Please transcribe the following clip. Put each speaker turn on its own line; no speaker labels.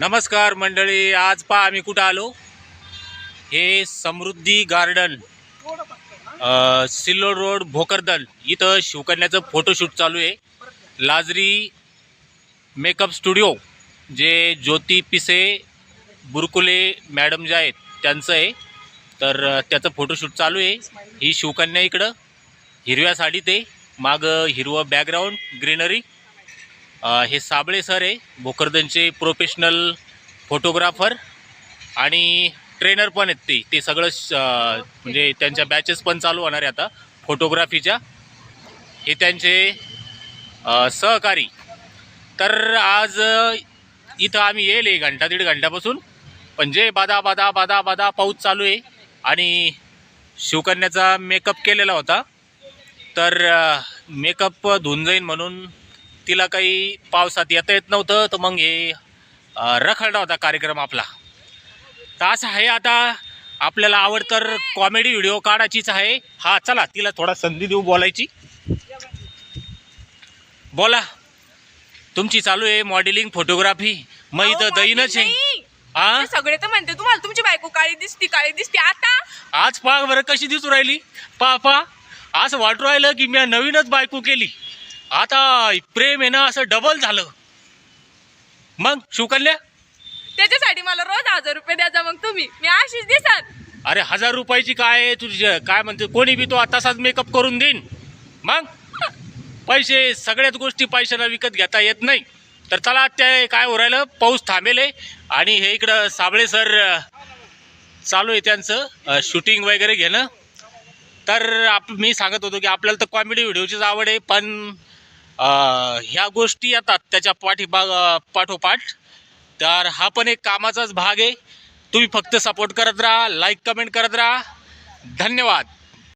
नमस्कार मंडळी आज पहा आम्ही कुठं आलो. हे समृद्धी गार्डन सिल्लोड रोड भोकरदन इथं शिवकन्याचं फोटोशूट चालू आहे. लाजरी मेकअप स्टुडिओ जे ज्योती पिसे बुरकुले मॅडम जे आहेत त्यांचं आहे. तर त्याचं फोटोशूट चालू आहे. ही शिवकन्या इकडं हिरव्या साडीत आहे. मागं हिरवं बॅकग्राऊंड ग्रीनरी हे साबळे सर आहे भोकरदनचे प्रोफेशनल फोटोग्राफर आणि ट्रेनर पण आहेत ते. ते सगळं श- म्हणजे त्यांच्या बॅचेस पण चालू होणार आहे आता फोटोग्राफीच्या हे त्यांचे सहकारी. तर आज इथं आम्ही येईल एक घंटा दीड घंट्यापासून. पण जे बादा बादा बादा बादा पाऊस चालू आहे आणि शिवकन्याचा मेकअप केलेला होता तर मेकअप धुऊन जाईन म्हणून तिला काही पावसात येता येत नव्हतं तर मग हे रखडला होता कार्यक्रम आपला. तर असं आहे आता आपल्याला आवडतर कॉमेडी व्हिडिओ काढायचीच आहे. हा चला तिला थोडा संधी देऊ बोलायची. बोला. तुमची चालू आहे मॉडेलिंग फोटोग्राफी मग इथं
अहो,
दईनच आहे. हा
सगळे तर म्हणते तुम्हाला तुमची बायको काळी दिसती काळी दिसती. आता?
आज पहा बरं कशी दिसू राहिली. पहा पहा. असं वाटू राहिलं की मी नवीनच बायको केली. आता प्रेम आहे ना असं डबल झालं. मग शिवकन्या
त्याच्यासाठी मला रोज हजार रुपये द्यायचा मग तुम्ही. मी अशीच दिसाल.
अरे हजार रुपयाची काय आहे तुझी? काय म्हणते? कोणी बी तो तसाच मेकअप करून देईन. मग? पैसे सगळ्याच गोष्टी पैशाला विकत घेता येत नाही. तर चला ते काय हो राहिलं? पाऊस थांबेल आहे. आणि हे इकडं साबळे सर चालू आहे त्यांचं शूटिंग वगैरे घेणं. तर आप मी सांगत होतो की आपल्याला तर कॉमेडी व्हिडिओचीच आवड आहे पण ह्या गोष्टी येतात त्याच्या पाठीबाग पाठोपाठ. तर हा पण एक कामाचाच भाग आहे. तुम्ही फक्त सपोर्ट करत राहा लाईक कमेंट करत राहा. धन्यवाद.